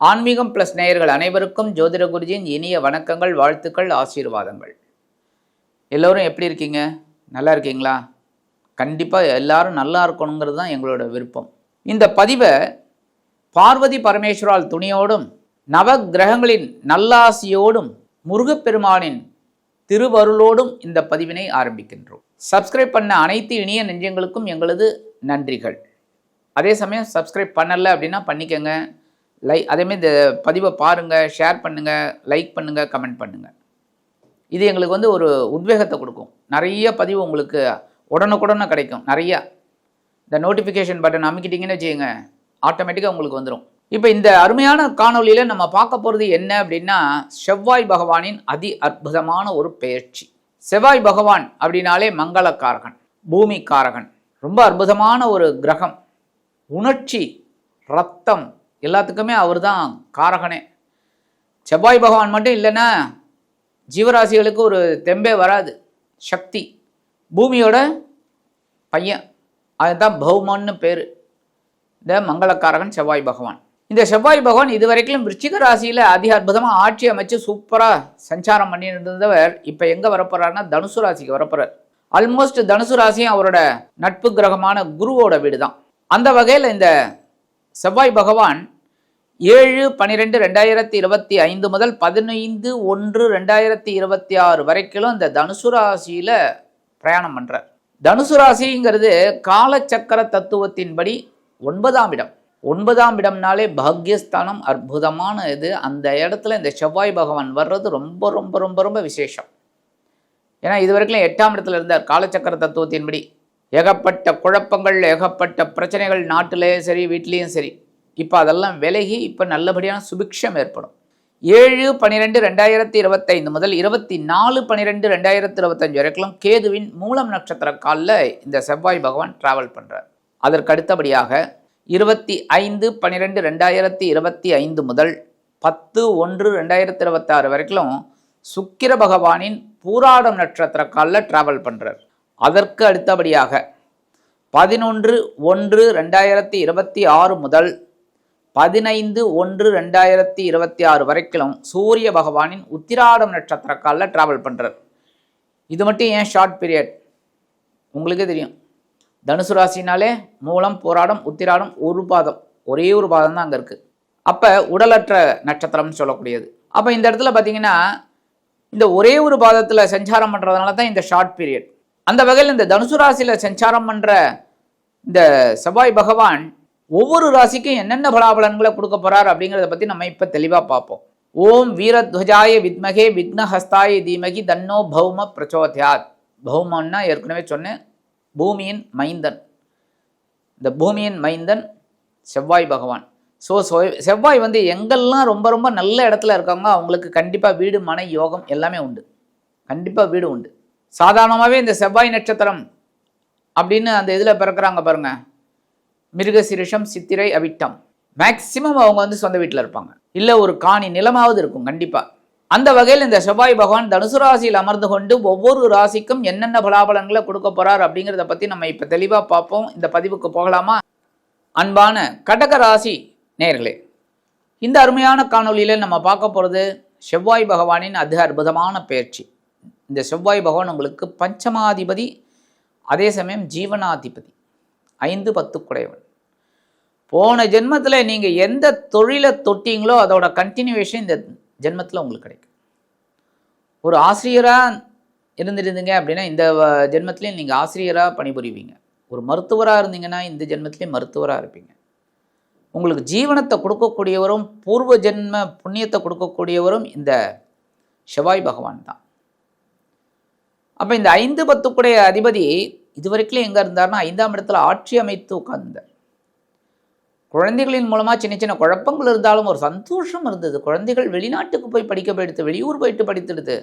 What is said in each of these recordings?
ஆன்மீகம் பிளஸ் நேயர்கள் அனைவருக்கும் ஜோதிட குருஜியின் இனிய வணக்கங்கள் வாழ்த்துக்கள் ஆசீர்வாதங்கள். எல்லோரும் எப்படி இருக்கீங்க? நல்லா இருக்கீங்களா? கண்டிப்பாக எல்லாரும் நல்லா இருக்கணுங்கிறது தான் எங்களோட விருப்பம். இந்த பதிவை பார்வதி பரமேஸ்வரால் துணியோடும் நவ கிரகங்களின் நல்லாசியோடும் முருகப்பெருமானின் திருவருளோடும் இந்த பதிவினை ஆரம்பிக்கின்றோம். சப்ஸ்கிரைப் பண்ண அனைத்து இனிய நெஞ்சங்களுக்கும் எங்களது நன்றிகள். அதே சமயம் சப்ஸ்கிரைப் பண்ணலை அப்படின்னா பண்ணிக்கோங்க. லை அதேமாதிரி இந்த பதிவை பாருங்கள் ஷேர் பண்ணுங்கள் லைக் பண்ணுங்கள் கமெண்ட் பண்ணுங்கள் இது எங்களுக்கு வந்து ஒரு உத்வேகத்தை கொடுக்கும். நிறைய பதிவு உங்களுக்கு உடனுக்குடனே கிடைக்கும். நிறையா. இந்த நோட்டிஃபிகேஷன் பட்டன் அமைக்கிட்டீங்கன்னு வச்சுக்கோங்க ஆட்டோமேட்டிக்காக உங்களுக்கு வந்துடும் இப்போ இந்த அருமையான காணொளியில் நம்ம பார்க்க போகிறது என்ன அப்படின்னா செவ்வாய் பகவானின் அதி அற்புதமான ஒரு பெயர்ச்சி செவ்வாய் பகவான் அப்படின்னாலே மங்களக்காரகன் பூமி காரகன் ரொம்ப அற்புதமான ஒரு கிரகம். உணர்ச்சி ரத்தம் எல்லாத்துக்குமே அவர் தான் காரகனே. செவ்வாய் பகவான் மட்டும் இல்லைன்னா ஜீவராசிகளுக்கு ஒரு தெம்பே வராது. சக்தி. பூமியோட பையன். அதுதான் பௌமன்னு பேர். இந்த மங்களக்காரகன் செவ்வாய் பகவான். இந்த செவ்வாய் பகவான் இதுவரைக்கும் விருச்சிக ராசியில் அதிக அற்புதமாக ஆட்சி அமைச்சு சூப்பராக சஞ்சாரம் பண்ணிட்டு இருந்தவர் இப்போ எங்கே வரப்போறாருன்னா தனுசு ராசிக்கு வரப்போறார். ஆல்மோஸ்ட் தனுசு ராசியும் அவரோட நட்பு கிரகமான குருவோட வீடு தான் அந்த வகையில் இந்த செவ்வாய் பகவான் ஏழு பன்னிரெண்டு ரெண்டாயிரத்தி இருபத்தி ஐந்து முதல் பதினைந்து ஒன்று ரெண்டாயிரத்தி இருபத்தி ஆறு வரைக்கும் இந்த தனுசு ராசியில் பிரயாணம் பண்ணுறார் தனுசு ராசிங்கிறது காலச்சக்கர தத்துவத்தின்படி ஒன்பதாம் இடம். ஒன்பதாம் இடம்னாலே பாக்யஸ்தானம் அற்புதமான இது. அந்த இடத்துல இந்த செவ்வாய் பகவான் வர்றது ரொம்ப ரொம்ப ரொம்ப ரொம்ப விசேஷம். ஏன்னா இது வரைக்கும் எட்டாம் இடத்துல இருந்தார் காலச்சக்கர தத்துவத்தின்படி. ஏகப்பட்ட குழப்பங்கள் ஏகப்பட்ட பிரச்சனைகள் நாட்டிலேயும் சரி வீட்லேயும் சரி. இப்போ அதெல்லாம் விலகி இப்போ நல்லபடியான சுபிக்ஷம் ஏற்படும். ஏழு பன்னிரெண்டு ரெண்டாயிரத்தி இருபத்தைந்து முதல் இருபத்தி நாலு பன்னிரெண்டு ரெண்டாயிரத்தி இருபத்தஞ்சு வரைக்கும் கேதுவின் மூலம் நட்சத்திர காலில் இந்த செவ்வாய் பகவான் டிராவல் பண்ணுறார் அதற்கு அடுத்தபடியாக இருபத்தி ஐந்து பன்னிரெண்டு ரெண்டாயிரத்தி இருபத்தி ஐந்து முதல் பத்து ஒன்று ரெண்டாயிரத்தி இருபத்தாறு வரைக்கும் சுக்கிர பகவானின் பூராடம் நட்சத்திர காலில் டிராவல் பண்ணுறார் அதற்கு அடுத்தபடியாக பதினொன்று ஒன்று ரெண்டாயிரத்தி இருபத்தி ஆறு முதல் பதினைந்து ஒன்று ரெண்டாயிரத்தி இருபத்தி ஆறு வரைக்கும் சூரிய பகவானின் உத்திராடம் நட்சத்திர காலில் ட்ராவல் பண்ணுறார் இது மட்டும் ஏன் ஷார்ட் பீரியட் உங்களுக்கே தெரியும். தனுசு ராசினாலே மூலம் போராடம் உத்திராடம் ஒரு பாதம். ஒரே ஒரு பாதம் தான் அங்கே இருக்குது அப்போ உடலற்ற நட்சத்திரம்னு சொல்லக்கூடியது. அப்போ இந்த இடத்துல பார்த்தீங்கன்னா இந்த ஒரே ஒரு பாதத்தில் சஞ்சாரம் பண்ணுறதுனால தான் இந்த ஷார்ட் பீரியட் அந்த வகையில் இந்த தனுசு ராசியில் சஞ்சாரம் பண்ணுற இந்த செவ்வாய் பகவான் ஒவ்வொரு ராசிக்கும் என்னென்ன பலாபலன்களை கொடுக்க போறார் அப்படிங்கிறத பற்றி நம்ம இப்போ தெளிவாக பார்ப்போம். ஓம் வீரத்வஜாய வித்மகே விக்னஹஸ்தாய தீமகி தன்னோ பௌம பிரச்சோத்யாத். பௌமன்னா ஏற்கனவே சொன்னேன். பூமியின் மைந்தன். இந்த பூமியின் மைந்தன் செவ்வாய் பகவான். ஸோ செவ்வாய் வந்து எங்கெல்லாம் ரொம்ப ரொம்ப நல்ல இடத்துல இருக்காங்க அவங்களுக்கு கண்டிப்பாக வீடு மனை யோகம் எல்லாமே உண்டு. கண்டிப்பாக வீடு உண்டு. சாதாரணமாகவே இந்த செவ்வாய் நட்சத்திரம் அப்படின்னு அந்த இதில் பிறக்கிறாங்க பாருங்கள் மிருகசிரிஷம் சித்திரை அவிட்டம். மேக்சிமம் அவங்க வந்து சொந்த வீட்டில் இருப்பாங்க. இல்லை ஒரு காணி நிலமாவது இருக்கும் கண்டிப்பாக அந்த வகையில் இந்த செவ்வாய் பகவான் தனுசு ராசியில் அமர்ந்து கொண்டு ஒவ்வொரு ராசிக்கும் என்னென்ன பலாபலன்களை கொடுக்க போகிறார் அப்படிங்கிறத பற்றி நம்ம இப்போ தெளிவாக பார்ப்போம். இந்த பதிவுக்கு போகலாமா? அன்பான கடக ராசி நேர்களே இந்த அருமையான காணொளியில் நம்ம பார்க்க போகிறது செவ்வாய் பகவானின் அதி அற்புதமான பயிற்சி. இந்த செவ்வாய் பகவான் உங்களுக்கு பஞ்சமாதிபதி அதே சமயம் ஜீவனாதிபதி ஐந்து பத்து குடையவன் போன ஜென்மத்தில் நீங்கள் எந்த தொழிலை தொட்டீங்களோ அதோட கண்டினியூவேஷன் இந்த ஜென்மத்தில் உங்களுக்கு கிடைக்கும். ஒரு ஆசிரியராக இருந்திருந்தீங்க அப்படின்னா இந்த ஜென்மத்திலையும் நீங்கள் ஆசிரியராக பணிபுரிவீங்க. ஒரு மருத்துவராக இருந்தீங்கன்னா இந்த ஜென்மத்திலையும் மருத்துவராக இருப்பீங்க. உங்களுக்கு ஜீவனத்தை கொடுக்கக்கூடியவரும் பூர்வ ஜென்ம புண்ணியத்தை கொடுக்கக்கூடியவரும் இந்த செவ்வாய் பகவான் தான். அப்போ இந்த ஐந்து பத்துக்குடைய அதிபதி இதுவரைக்கும் எங்கே இருந்தார்னா ஐந்தாம் இடத்துல ஆட்சி அமைத்து உட்கார்ந்தார் குழந்தைகளின் மூலமாக சின்ன சின்ன குழப்பங்கள் இருந்தாலும் ஒரு சந்தோஷம் இருந்தது. குழந்தைகள் வெளிநாட்டுக்கு போய் படிக்க போயிடுது வெளியூர் போயிட்டு படித்துடுது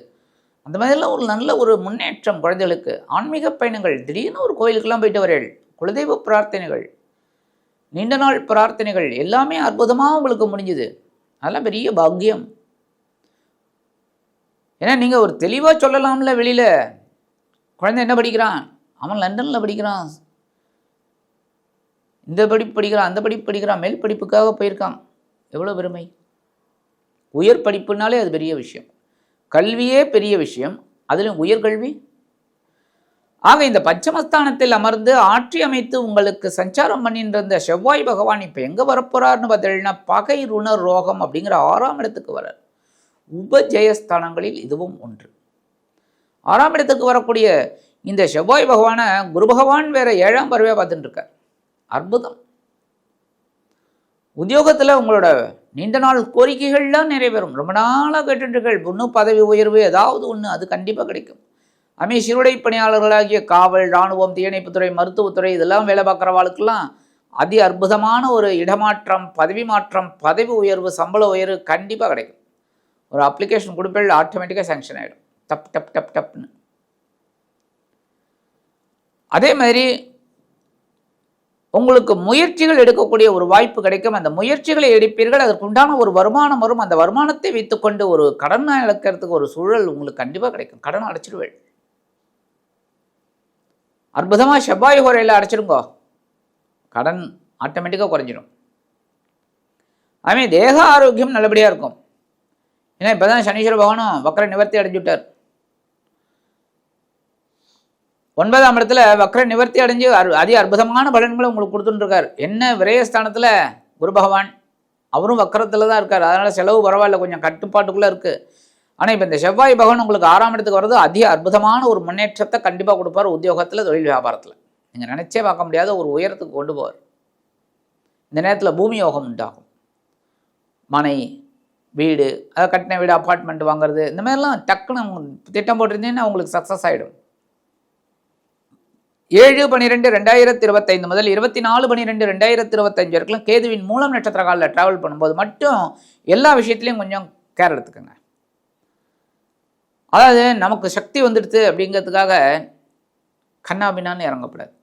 அந்த மாதிரிலாம் ஒரு நல்ல ஒரு முன்னேற்றம் குழந்தைகளுக்கு. ஆன்மீக பயணங்கள் திடீர்னு ஒரு கோயிலுக்கெல்லாம் போயிட்டு வரேள். குலதெய்வ பிரார்த்தனைகள் நீண்ட நாள் பிரார்த்தனைகள் எல்லாமே அற்புதமாக உங்களுக்கு முடிஞ்சுது. அதெல்லாம் பெரிய பாக்கியம். ஏன்னா நீங்கள் ஒரு தெளிவாக சொல்லலாம்ல வெளியில். குழந்தை என்ன படிக்கிறான்? அவன் லண்டனில் படிக்கிறான். இந்த படிப்பு படிக்கிறான் அந்த படிப்பு படிக்கிறான் மேல் படிப்புக்காக போயிருக்கான். எவ்வளோ பெருமை? உயர் படிப்புனாலே அது பெரிய விஷயம். கல்வியே பெரிய விஷயம். அதிலும் உயர்கல்வி ஆக இந்த பஞ்சமஸ்தானத்தில் அமர்ந்து ஆட்சி அமைத்து உங்களுக்கு சஞ்சாரம் பண்ணின்ற செவ்வாய் பகவான் இப்போ எங்கே வரப்போறார்னு பார்த்தீங்கன்னா பகை ருணர் ரோகம் அப்படிங்கிற ஆறாம் இடத்துக்கு வரார் உபஜயஸ்தானங்களில் இதுவும் ஒன்று. ஆறாம் இடத்துக்கு வரக்கூடிய இந்த செவ்வாய் பகவானை குரு பகவான் வேற ஏழாம் பறவையாக பார்த்துட்டு இருக்கார். அற்புதம். உத்தியோகத்தில் உங்களோட நீண்ட நாள் கோரிக்கைகள்லாம் நிறைவேறும். ரொம்ப நாளாக கேட்டுட்டுகள் ஒன்று பதவி உயர்வு ஏதாவது ஒன்று அது கண்டிப்பாக கிடைக்கும். அமே சிறுடை பணியாளர்களாகிய காவல் இராணுவம் தீயணைப்புத்துறை மருத்துவத்துறை இதெல்லாம் வேலை பார்க்குறவாளுக்கெல்லாம் அதி அற்புதமான ஒரு இடமாற்றம் பதவி மாற்றம் பதவி உயர்வு சம்பள உயர்வு கண்டிப்பாக கிடைக்கும். ஒரு அப்ளிகேஷன் கொடுப்பில் ஆட்டோமேட்டிக்காக சேங்ஷன் ஆகிடும் டப் டப் டப் டப்னு. அதே மாதிரி உங்களுக்கு முயற்சிகள் எடுக்கக்கூடிய ஒரு வாய்ப்பு கிடைக்கும். அந்த முயற்சிகளை எடுப்பீர்கள். அதற்குண்டான ஒரு வருமானம் வரும். அந்த வருமானத்தை வைத்துக்கொண்டு ஒரு கடன் இழக்கிறதுக்கு ஒரு சூழல் உங்களுக்கு கண்டிப்பாக கிடைக்கும். கடன் அடைச்சிடுவேள். அற்புதமாக செவ்வாய் குறையில் அடைச்சிருங்கோ கடன் ஆட்டோமேட்டிக்காக குறைஞ்சிடும் அதுமாதிரி தேக ஆரோக்கியம் நல்லபடியாக இருக்கும். ஏன்னா இப்போ தான் சனீஸ்வர பகவானும் வக்கர நிவர்த்தி அடைஞ்சுட்டார். ஒன்பதாம் இடத்துல வக்ர நிவர்த்தி அடைஞ்சு அதி அற்புதமான பலன்களை உங்களுக்கு கொடுத்துட்டுருக்கார். என்ன விரயஸ்தானத்தில் குரு பகவான்? அவரும் வக்கரத்தில் தான் இருக்கார். அதனால் செலவு பரவாயில்ல கொஞ்சம் கட்டுப்பாட்டுக்குள்ளே இருக்குது ஆனால் இப்போ இந்த செவ்வாய் பகவான் உங்களுக்கு ஆறாம் இடத்துக்கு வர்றது அதிக அற்புதமான ஒரு முன்னேற்றத்தை கண்டிப்பாக கொடுப்பார் உத்தியோகத்தில் தொழில் வியாபாரத்தில். நீங்கள் நினச்சே பார்க்க முடியாத ஒரு உயரத்துக்கு கொண்டு போவார். இந்த நேரத்தில் பூமி யோகம் உண்டாகும். மனை வீடு அதை கட்டின வீடு அப்பார்ட்மெண்ட் வாங்குறது இந்த மாதிரிலாம் டக்குன்னு திட்டம் போட்டிருந்தீங்கன்னா உங்களுக்கு சக்ஸஸ் ஆகிடும் ஏழு பனிரெண்டு ரெண்டாயிரத்தி இருபத்தைந்து முதல் இருபத்தி நாலு பனிரெண்டு ரெண்டாயிரத்தி இருபத்தஞ்சு வரைக்கும் கேதுவின் மூலம் நட்சத்திர காலில் ட்ராவல் பண்ணும்போது மட்டும் எல்லா விஷயத்துலையும் கொஞ்சம் கேர் எடுத்துக்கோங்க. அதாவது நமக்கு சக்தி வந்துடுது அப்படிங்கிறதுக்காக கண்ணாபினான்னு இறங்கக்கூடாது.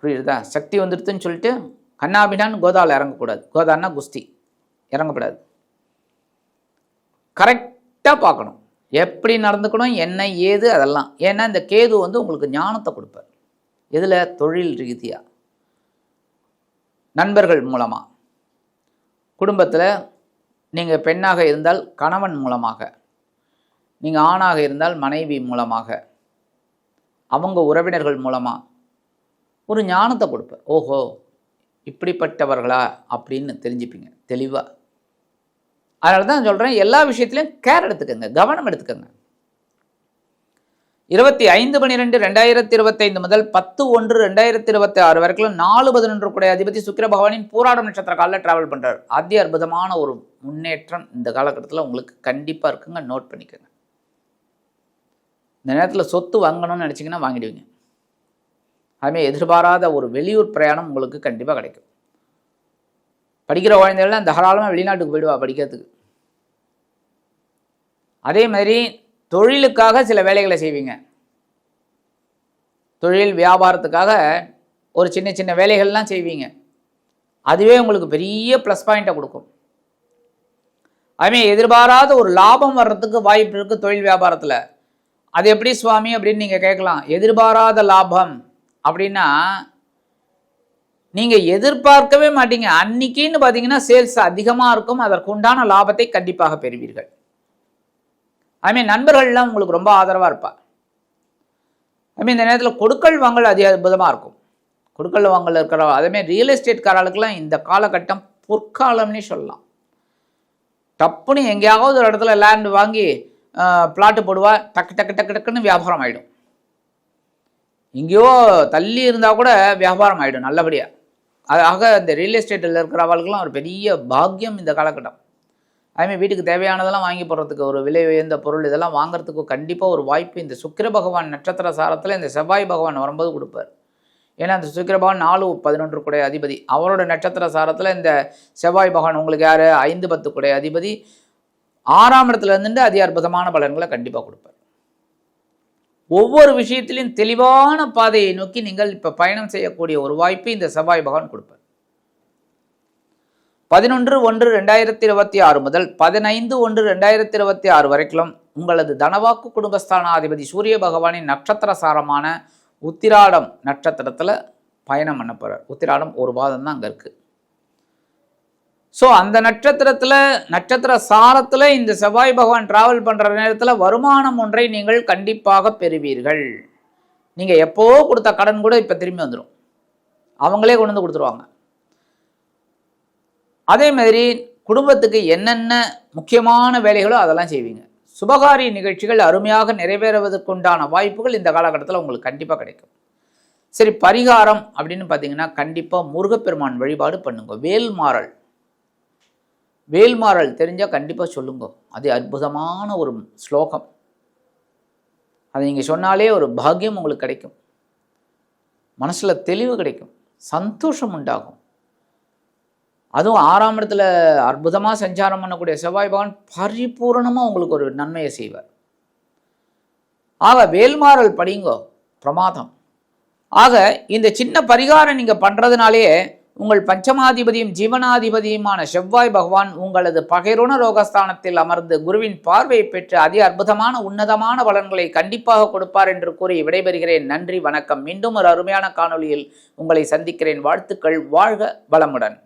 புரியுதா? சக்தி வந்துடுதுன்னு சொல்லிட்டு கண்ணாபினான்னு கோதாவில் இறங்கக்கூடாது. கோதான்னா குஸ்தி. இறங்கக்கூடாது. கரெக்டாக பார்க்கணும். எப்படி நடந்துக்கணும் என்ன ஏது அதெல்லாம். ஏன்னா இந்த கேது வந்து உங்களுக்கு ஞானத்தை கொடுப்பார். இதில் தொழில் ரீதியாக நண்பர்கள் மூலமாக குடும்பத்தில் நீங்கள் பெண்ணாக இருந்தால் கணவன் மூலமாக. நீங்கள் ஆணாக இருந்தால் மனைவி மூலமாக. அவங்க உறவினர்கள் மூலமாக ஒரு ஞானத்தை கொடுப்பார். ஓஹோ இப்படிப்பட்டவர்களா? அப்படின்னு தெரிஞ்சுப்பீங்க. தெளிவாக அதனால தான் சொல்கிறேன் எல்லா விஷயத்துலையும் கேர் எடுத்துக்கோங்க கவனம் எடுத்துக்கோங்க. இருபத்தி ஐந்து பன்னிரெண்டு ரெண்டாயிரத்தி இருபத்தைந்து முதல் பத்து ஒன்று ரெண்டாயிரத்தி இருபத்தி ஆறு வரைக்கும் நாலு பதினொன்று கூட அதிபதி சுக்கிர பகவானின் பூராடம் நட்சத்திர காலில் டிராவல் பண்ணுறாரு அதி அற்புதமான ஒரு முன்னேற்றம் இந்த காலகட்டத்தில் உங்களுக்கு கண்டிப்பாக இருக்குங்க நோட் பண்ணிக்கோங்க. இந்த நேரத்தில் சொத்து வாங்கணும்னு நினச்சிங்கன்னா வாங்கிடுவீங்க. அதுமாதிரி எதிர்பாராத ஒரு வெளியூர் பிரயாணம் உங்களுக்கு கண்டிப்பாக கிடைக்கும். படிக்கிற குழந்தைகள்லாம் தாராளமாக வெளிநாட்டுக்கு போயிடுவா படிக்கிறதுக்கு. அதே மாதிரி தொழிலுக்காக சில வேலைகளை செய்வீங்க. தொழில் வியாபாரத்துக்காக ஒரு சின்ன சின்ன வேலைகள்லாம் செய்வீங்க. அதுவே உங்களுக்கு பெரிய ப்ளஸ் பாயிண்ட்டை கொடுக்கும். அதுமாரி எதிர்பாராத ஒரு லாபம் வர்றதுக்கு வாய்ப்பு இருக்குது தொழில் வியாபாரத்தில். அது எப்படி சுவாமி அப்படின்னு நீங்கள் கேட்கலாம். எதிர்பாராத லாபம் அப்படின்னா நீங்கள் எதிர்பார்க்கவே மாட்டீங்க. அன்னைக்குன்னு பார்த்தீங்கன்னா சேல்ஸ் அதிகமாக இருக்கும். அதற்கு உண்டான லாபத்தை கண்டிப்பாக பெறுவீர்கள். அதுமாதிரி நண்பர்கள்லாம் உங்களுக்கு ரொம்ப ஆதரவாக இருப்பா அதுமாதிரி இந்த நேரத்தில் கொடுக்கல் வாங்கல் அதிக அற்புதமாக இருக்கும். கொடுக்கல் வாங்கல் இருக்கிற அதேமாதிரி ரியல் எஸ்டேட் காரர்களுக்கெல்லாம் இந்த காலகட்டம் பொற்காலம்னே சொல்லலாம். டப்புன்னு எங்கேயாவது ஒரு இடத்துல லேண்ட் வாங்கி பிளாட்டு போடுவா டக்கு டக்கு டக்கு டக்குன்னு வியாபாரம் ஆகிடும் எங்கேயோ தள்ளி இருந்தால் கூட வியாபாரம் ஆகிடும் நல்லபடியாக ஆக அந்த ரியல் எஸ்டேட்டில் இருக்கிறவர்களுக்கெல்லாம் ஒரு பெரிய பாக்கியம் இந்த காலகட்டம். அதுமாதிரி வீட்டுக்கு தேவையானதெல்லாம் வாங்கி போடுறதுக்கு ஒரு விலை உயர்ந்த பொருள் இதெல்லாம் வாங்குறதுக்கு கண்டிப்பாக ஒரு வாய்ப்பு இந்த சுக்கிர பகவான் நட்சத்திர சாரத்தில் இந்த செவ்வாய் பகவான் வரும்போது கொடுப்பார். ஏன்னா அந்த சுக்கிர பகவான் நாலு பதினொன்று குடைய அதிபதி. அவரோட நட்சத்திர சாரத்தில் இந்த செவ்வாய் பகவான் உங்களுக்கு யார்? ஐந்து பத்து குடைய அதிபதி. ஆறாம் இடத்துல இருந்துட்டு அதி அற்புதமான பலன்களை கண்டிப்பாக கொடுப்பார். ஒவ்வொரு விஷயத்திலையும் தெளிவான பாதையை நோக்கி நீங்கள் இப்போ பயணம் செய்யக்கூடிய ஒரு வாய்ப்பு இந்த செவ்வாய் பகவான் கொடுப்பார். பதினொன்று ஒன்று ரெண்டாயிரத்தி இருபத்தி ஆறு முதல் பதினைந்து ஒன்று ரெண்டாயிரத்தி இருபத்தி ஆறு வரைக்கும் உங்களது தனவாக்கு குடும்பஸ்தானாதிபதி சூரிய பகவானின் நட்சத்திர சாரமான உத்திராடம் நட்சத்திரத்தில் பயணம் பண்ண போகிறார் உத்திராடம் ஒரு பாதம் தான் அங்கே இருக்குது ஸோ அந்த நட்சத்திரத்தில் நட்சத்திர சாரத்தில் இந்த செவ்வாய் பகவான் டிராவல் பண்ணுற நேரத்தில் வருமானம் ஒன்றை நீங்கள் கண்டிப்பாக பெறுவீர்கள். நீங்கள் எப்போ கொடுத்த கடன் கூட இப்போ திரும்பி வந்துடும் அவங்களே கொண்டு வந்து கொடுத்துருவாங்க. அதே மாதிரி குடும்பத்துக்கு என்னென்ன முக்கியமான வேலைகளோ அதெல்லாம் செய்வீங்க. சுபகாரிய நிகழ்ச்சிகள் அருமையாக நிறைவேறுவதற்குண்டான வாய்ப்புகள் இந்த காலகட்டத்தில் உங்களுக்கு கண்டிப்பாக கிடைக்கும். சரி பரிகாரம் அப்படின்னு பார்த்தீங்கன்னா கண்டிப்பாக முருகப்பெருமான் வழிபாடு பண்ணுங்க. வேல்மாறல். வேல்மாறல் தெரிஞ்சால் கண்டிப்பாக சொல்லுங்க. அது அற்புதமான ஒரு ஸ்லோகம். அதை நீங்கள் சொன்னாலே ஒரு பாக்கியம் உங்களுக்கு கிடைக்கும். மனசில் தெளிவு கிடைக்கும். சந்தோஷம் உண்டாகும். அதுவும் ஆறாம் இடத்துல அற்புதமாக சஞ்சாரம் பண்ணக்கூடிய செவ்வாய் பகவான் பரிபூரணமாக உங்களுக்கு ஒரு நன்மையை செய்வார். ஆக வேல்மாறல் படிங்கோ. பிரமாதம். ஆக இந்த சின்ன பரிகாரம் நீங்கள் பண்ணுறதுனாலேயே உங்கள் பஞ்சமாதிபதியும் ஜீவனாதிபதியுமான செவ்வாய் பகவான் உங்களது பகைருண ரோகஸ்தானத்தில் அமர்ந்து குருவின் பார்வையை பெற்று அதி அற்புதமான உன்னதமான பலன்களை கண்டிப்பாக கொடுப்பார் என்று கூறி விடைபெறுகிறேன். நன்றி வணக்கம். மீண்டும் ஒரு அருமையான காணொளியில் உங்களை சந்திக்கிறேன். வாழ்த்துக்கள். வாழ்க வளமுடன்.